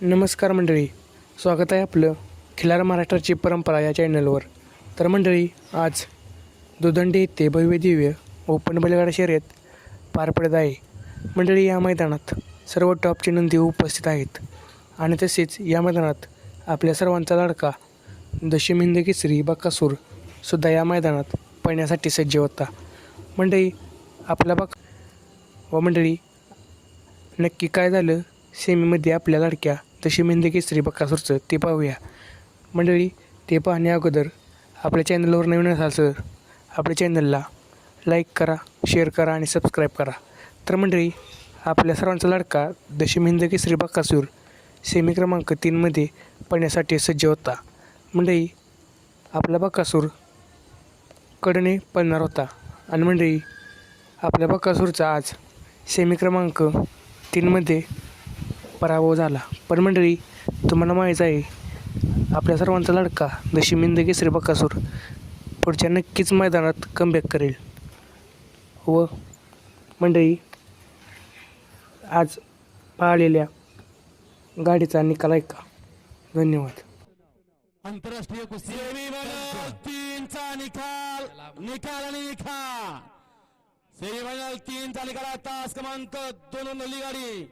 नमस्कार मंडळी. स्वागत आहे आपलं खिलार महाराष्ट्राची परंपरा या चॅनलवर. तर मंडळी आज दुदंडी येथे भव्य दिव्य ओपन बैलगाडा शर्यत पार पडत आहे. मंडळी या मैदानात सर्व टॉपचे नंदी उपस्थित आहेत. आणि तसेच या मैदानात आपल्या सर्वांचा लाडका दशमिंद केसरी बक्कासूर सुद्धा या मैदानात पळण्यासाठी सज्ज होता. मंडळी आपला बक व मंडळी नक्की काय झालं? सेमीमध्ये आपल्या लाडक्या तशी मेंदे श्री बक्कासूरचं ते पाहूया. मंडळी ते पाहण्या अगोदर आपल्या चॅनलवर नवीन असाल सर आपल्या चॅनलला लाईक करा शेअर करा आणि सबस्क्राईब करा. तर मंडळी आपल्या सर्वांचा लाडका दशी मेंद केसरी बक्कासूर सेमी क्रमांक तीनमध्ये पडण्यासाठी सज्ज होता. मंडळी आपला बक्कासूर कडने पडणार होता. आणि मंडळी आपल्या बक्कासूरचा आज सेमी क्रमांक तीनमध्ये पराभव झाला. पण मंडळी तुम्हाला माहीत आहे आपल्या सर्वांचा लडका दशिमिंद केसरी बकासूर पुढच्या नक्कीच मैदानात कमबॅक करेल. व मंडळी आज पाळलेल्या गाडीचा निकाल ऐका धन्यवाद. आंतरराष्ट्रीय कुस्ती तीनचा निकाल निकाल आणि निकाल सेमीफायनल तीनचा निकाल आता क्रमांक दोन नल्ली गाडी.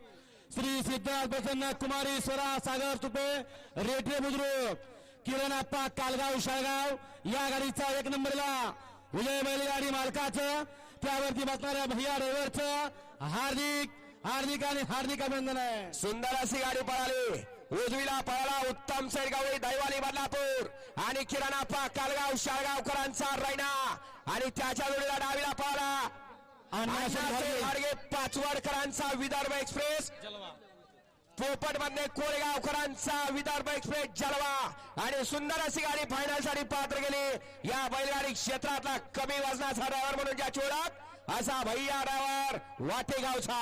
श्री सिद्धार्थ प्रसन्न कुमारी स्वरा सागर तुपे रेठे बुद्रुक किरण आप्पा कालगाव शाळगाव या गाडीचा एक नंबरला विजय बैलगाडी मालकाचं त्यावरती बसणाऱ्या भैया ड्रायव्हरचं हार्दिक हार्दिक आणि हार्दिक अभिनंदन आहे. सुंदर अशी गाडी पळाली. उजवीला पळाला उत्तम सैरगावी दैवाली बदलापूर. आणि किराणाप्पा कालगाव शाळगावकरांचा रैना. आणि त्याच्या जोडीला डावीला पळाला घाडगे पाचवडकरांचा विदर्भ एक्सप्रेस. पोपटमध्ये कोळगावकरांचा विदर्भ एक्सप्रेस जलवा. आणि सुंदर अशी गाडी फायनलसाठी पात्र गेली या बैलगाडी क्षेत्रातला कमी वजनाचा ड्रायव्हर म्हणून ज्या ओळख असा भैया ड्रायव्हर वाटेगावचा.